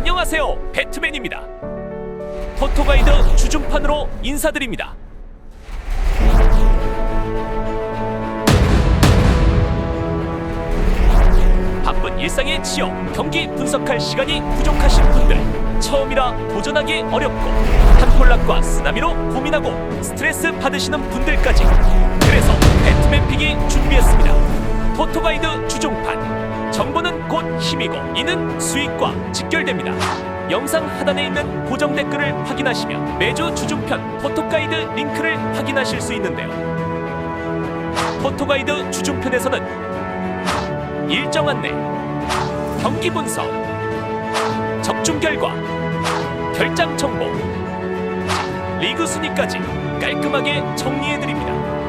안녕하세요. 배트맨입니다. 토토가이드 주중판으로 인사드립니다. 바쁜 일상에 치여 경기 분석할 시간이 부족하신 분들 처음이라 도전하기 어렵고 한폴락과 쓰나미로 고민하고 스트레스 받으시는 분들까지. 그래서 배트맨 픽이 준비했습니다. 토토가이드 주종판. 정보는 곧 힘이고 이는 수익과 직결됩니다 영상 하단에 있는 고정 댓글을 확인하시면 매주 주중편 포토가이드 링크를 확인하실 수 있는데요 포토가이드 주중편에서는 일정 안내, 경기 분석, 적중 결과, 결장 정보, 리그 순위까지 깔끔하게 정리해 드립니다.